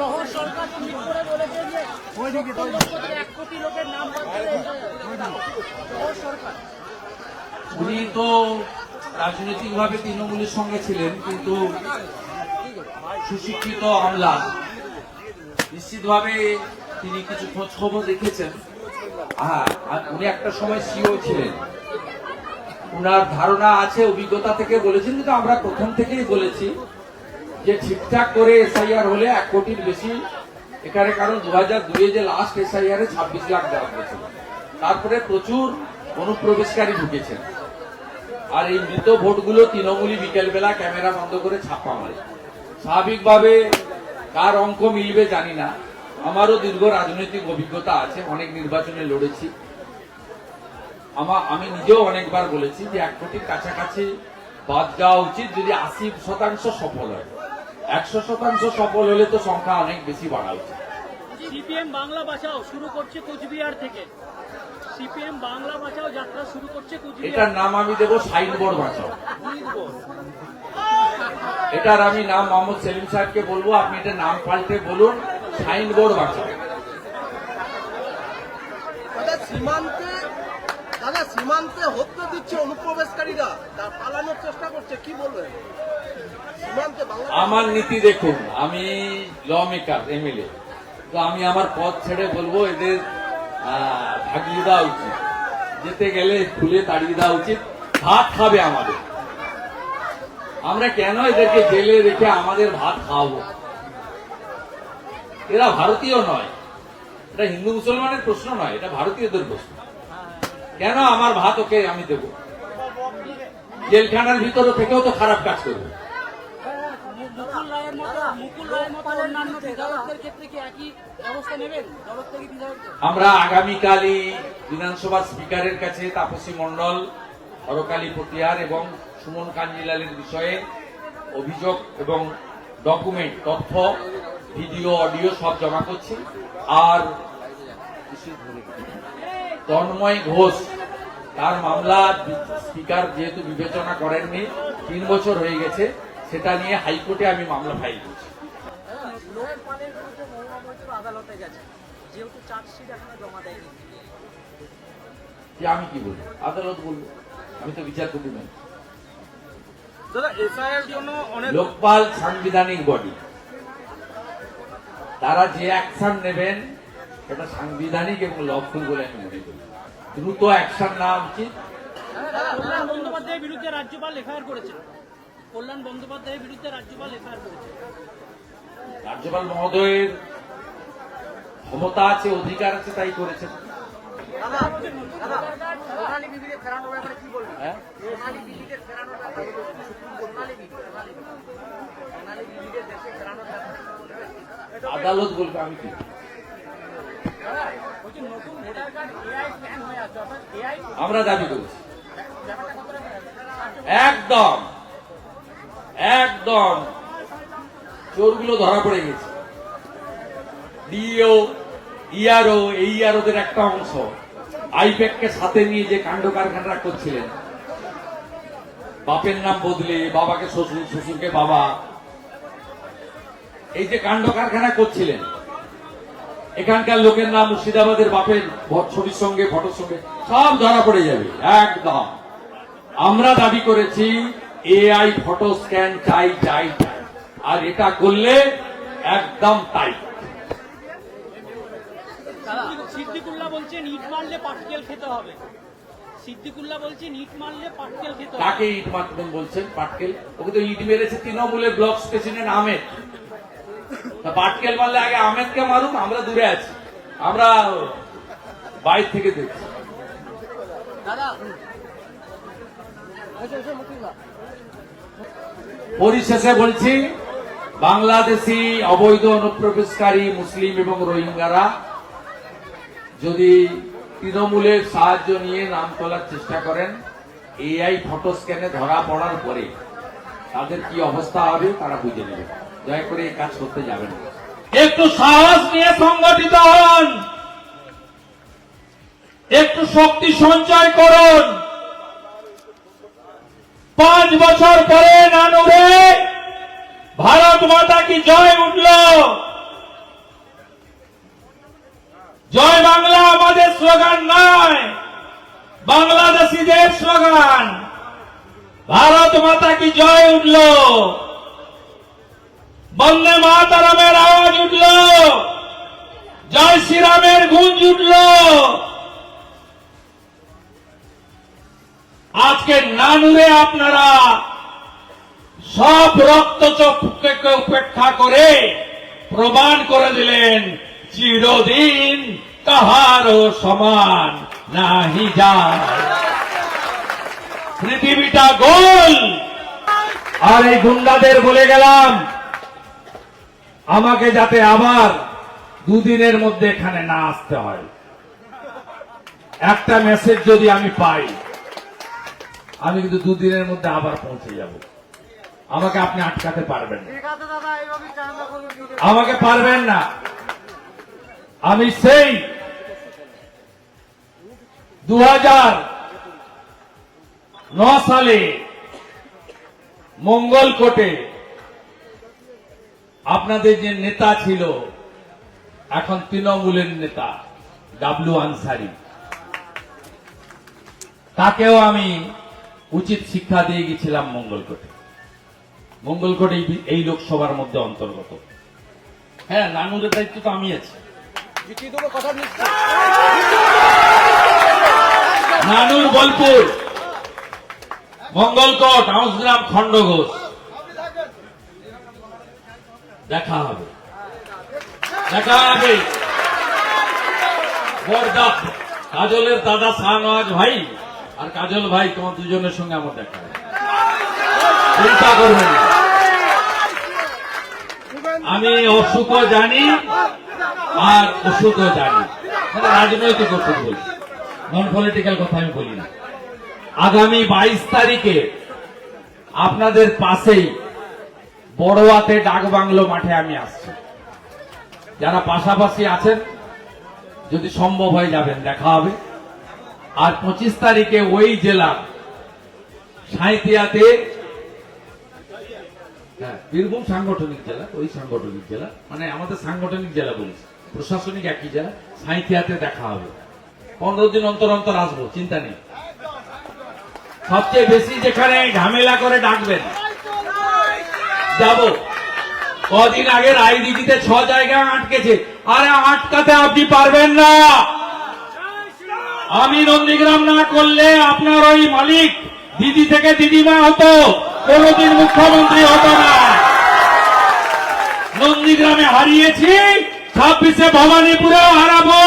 শহর সরকার টুইট করে বলেছে যে সত্তর লক্ষ থেকে এক কোটি লোকের নাম শহর সরকার। উনি তো রাজনৈতিকভাবে তৃণমূলের সঙ্গে ছিলেন কিন্তু সুশিক্ষিত আমলা। নিশ্চিতভাবে তিনি কিছু খোঁজ খবর রেখেছেন। হ্যাঁ আর উনি একটা সময় সিও ছিলেন। উনার ধারণা আছে অভিজ্ঞতা থেকে বলেছেন কিন্তু আমরা প্রথম থেকেই বলেছি। যে ঠিকঠাক করে এসআইআর হলে এক কোটির বেশি, এখানে কারণ দু হাজার দুয়ে যে লাস্ট এসআইআর ছাব্বিশ লাখ দেওয়া হয়েছিল তারপরে প্রচুর অনুপ্রবেশকারী ঢুকেছেন আর এই মৃত ভোটগুলো তৃণমূলী বিকেলবেলা ক্যামেরা বন্ধ করে ছাপ্পা মারে। স্বাভাবিকভাবে কার অঙ্ক মিলবে জানি না। আমারও দীর্ঘ রাজনৈতিক অভিজ্ঞতা আছে, অনেক নির্বাচনে লড়েছি। আমি নিজেও অনেকবার বলেছি যে এক কোটির কাছাকাছি বাদ দেওয়া উচিত যদি আশি শতাংশ সফল হয়। একশো শতাংশ সফল হলে তো সংখ্যা অনেক বেশি বাড়া উচিত সিপিএম বাংলা বাঁচাও শুরু করছে কোচবিহার থেকে। সিপিএম বাংলা বাঁচাও যাত্রা শুরু করছে এটার নাম আমি দেবো সাইনবোর্ড বাঁচাও। এটার আমি নাম মোহাম্মদ সেলিম সাহেবকে বলব আপনি এটা নাম পাল্টে বলুন সাইনবোর্ড বাঁচাও। দাদা সীমান্তে দাদা সীমান্তে হত্যা দিচ্ছে অনুপ্রবেশকারীরা তার পালানোর চেষ্টা করছে কি বলবেন? আমার নীতি দেখুন, আমি ল মেকার এমএলএ তো আমি আমার পদ ছেড়ে বলব, এদের ভাগিয়ে দেওয়া উচিত। যেতে গেলে খুলে তাড়িয়ে দেওয়া উচিত। ভাত খাবে আমাদের। আমরা কেন এদেরকে জেলে রেখে আমাদের ভাত খাওয়াবো? এরা ভারতীয় নয়। এটা হিন্দু মুসলমানের প্রশ্ন নয়, এটা ভারতীয়দের প্রশ্ন। কেন আমার ভাত ওকে আমি দেবো? জেলখানার ভিতরে থেকেও তো খারাপ কাজ করবে। রায়ের মতো মুকুল রায়ের মতো অন্যান্য বিধায়কদের ক্ষেত্রে কি একই ব্যবস্থা নেবেন? থেকে আমরা আগামীকালই বিধানসভার স্পিকারের কাছে তাপসী মণ্ডল হরকালী পটিয়ার এবং সুমন কাঞ্জিলালের বিষয়ে অভিযোগ এবং ডকুমেন্ট তথ্য ভিডিও অডিও সব জমা করছি। আর তন্ময় ঘোষ তার মামলা স্পিকার যেহেতু বিবেচনা করেননি তিন বছর হয়ে গেছে। সেটা নিয়ে হাইকোর্টে আমি মামলা ফাইল করছি। লোকপালের বিরুদ্ধে মহুয়া মৈত্র আদালতে গেছে। যেহেতু চার্জশিট এখনও জমা দেয়নি। আমি কি বলব? আদালত বলব। আমি তো বিচার করি না দাদা এসআইয়ের জন্য অনেক লোকপাল সাংবিধানিক বডি। তারা যে অ্যাকশন নেবেন সেটা সাংবিধানিক এবং লফুল বলে আমি মনে করি। দ্রুত অ্যাকশন নেওয়া উচিত। বন্দ্যোপাধ্যায়ের বিরুদ্ধে রাজ্যপাল এফআইআর করেছেন। কল্যাণ বন্দ্যোপাধ্যায়ের বিরুদ্ধে রাজ্যপাল এফআইআর করেছেন রাজ্যপাল মহোদয়ের ক্ষমতা আছে, অধিকার আছে, তাই করেছেন হ্যাঁ? আদালত বলবে, আমি কি আমরা দাবি করছি। একদম। একদম। চোরগুলো ধরা পড়ে গেছে। ডিও ইআরও, এই ইআরওদের একটা অংশ। আইপ্যাককে সাথে নিয়ে যে কাণ্ড কারখানারা করছিলেন। বাপের নাম বদলে, বাবাকে শ্বশুর, শ্বশুরকে বাবা। এই যে কাণ্ড কারখানা করছিলেন, এখানকার লোকের নাম মুর্শিদাবাদের বাপের ছবির সঙ্গে ফটোর সঙ্গে, সব ধরা পড়ে যাবে। একদম। আমরা দাবি করেছি এআই ফটো স্ক্যান চাই চাই চাই আর এটা করলে একদম তাই সিদ্দিকুল্লাহ বলছেন ইট মারলে পাটকেল খেতে হবে। সিদ্দিকুল্লাহ বলছেন ইট মারলে পাটকেল খেতে হবে। কাকে ইট মারতেন বলছেন পাটকেল ওকে তো ইট মেরেছে তৃণমূলের ব্লক প্রেসিডেন্ট আহমেদ। তা পাটকেল মারলে আগে আহমেদকে মারুন আমরা দূরে আছি। আমরা বাইর থেকে দেখছি। দাদা পরিশেষে বলছি, বাংলাদেশি অবৈধ অনুপ্রবেশকারী মুসলিম এবং রোহিঙ্গারা যদি তৃণমূলের সাহায্য নিয়ে নাম তোলার চেষ্টা করেন, এআই ফটো স্ক্যানে ধরা পড়ার পরে তাদের কি অবস্থা হবে তারা বুঝে নেবে। দয়া করে এই কাজ করতে যাবেন। একটু সাহস নিয়ে সংগঠিত হন। একটু শক্তি সঞ্চয় করুন। পাঁচ বছর পরে নানুরে ভারত মাতা কি জয় উঠল? জয় বাংলা আমাদের স্লোগান নয়, বাংলাদেশিদের স্লোগান। ভারত মাতা কি জয় উঠল? বন্দে মাতারামের আওয়াজ উঠল, জয় শ্রীরামের গুঞ্জ উঠল। আজকে নানুরে আপনারা সব রক্তচক্ষুকে উপেক্ষা করে প্রমাণ করে দিলেন, চিরদিন কাহারও সমান নাহি যায় পৃথিবীটা গোল। আর এই গুন্ডাদের বলে গেলাম, আমাকে যাতে আবার দুদিনের মধ্যে এখানে না আসতে হয়। একটা মেসেজ যদি আমি পাই আমি কিন্তু দুদিনের মধ্যে আবার পৌঁছে যাব। আমাকে আপনি আটকাতে পারবেন আমাকে পারবেন না। আমি সেই দু ন সালে মঙ্গলকোটে আপনাদের যে নেতা ছিল এখন তৃণমূলের নেতা ডাবলু আনসারি। তাকেও আমি উচিত শিক্ষা দিয়ে গেছিলাম মঙ্গলকোটে। মঙ্গলকোট এই লোকসভার মধ্যে অন্তর্গত। হ্যাঁ নানুরের দায়িত্ব তো আমি আছি। নানুর বোলপুর। মঙ্গলকোট হাউসগ্রাম খণ্ডঘোষ। দেখা হবে। দেখা হবে। কাজলের দাদা শাহনওয়াজ ভাই। আর কাজল ভাই, তোমার দুজনের সঙ্গে আমার দেখা চিন্তা করবেন আমি অসুখও জানি, আর অসুখও জানি। মানে রাজনৈতিক অসুখ বলি। নন পলিটিক্যাল কথা আমি বলি না। আগামী বাইশ তারিখে আপনাদের পাশেই বড়োয়াতে ডাকবাংলো মাঠে আমি আসছি। যারা পাশাপাশি আছেন, যদি সম্ভব হয়ে যাবেন, দেখা হবে। আর পঁচিশ তারিখে ওই জেলা সাঁইতিয়াতে হ্যাঁ বীরভূম সাংগঠনিক জেলা, ওই সাংগঠনিক জেলা মানে আমাদের সাংগঠনিক জেলা বলেছি, প্রশাসনিক একই জেলা সাঁইতিয়াতে দেখা হবে। পনেরো দিন অন্তর অন্তর আসব, চিন্তা নেই। সবচেয়ে বেশি যেখানে ঝামেলা করে ডাকবেন, যাব। কদিন আগে রায়দিঘিতে ছ জায়গায় আটকেছে, আরে আটকাতে আপনি পারবেন না। আমি নন্দীগ্রাম না করলে আপনার ওই মালিক, দিদি থেকে দিদিমা হতো। কোনদিন মুখ্যমন্ত্রী হতো না। নন্দীগ্রামে হারিয়েছি, ছাব্বিশে ভবানীপুরেও হারাবো।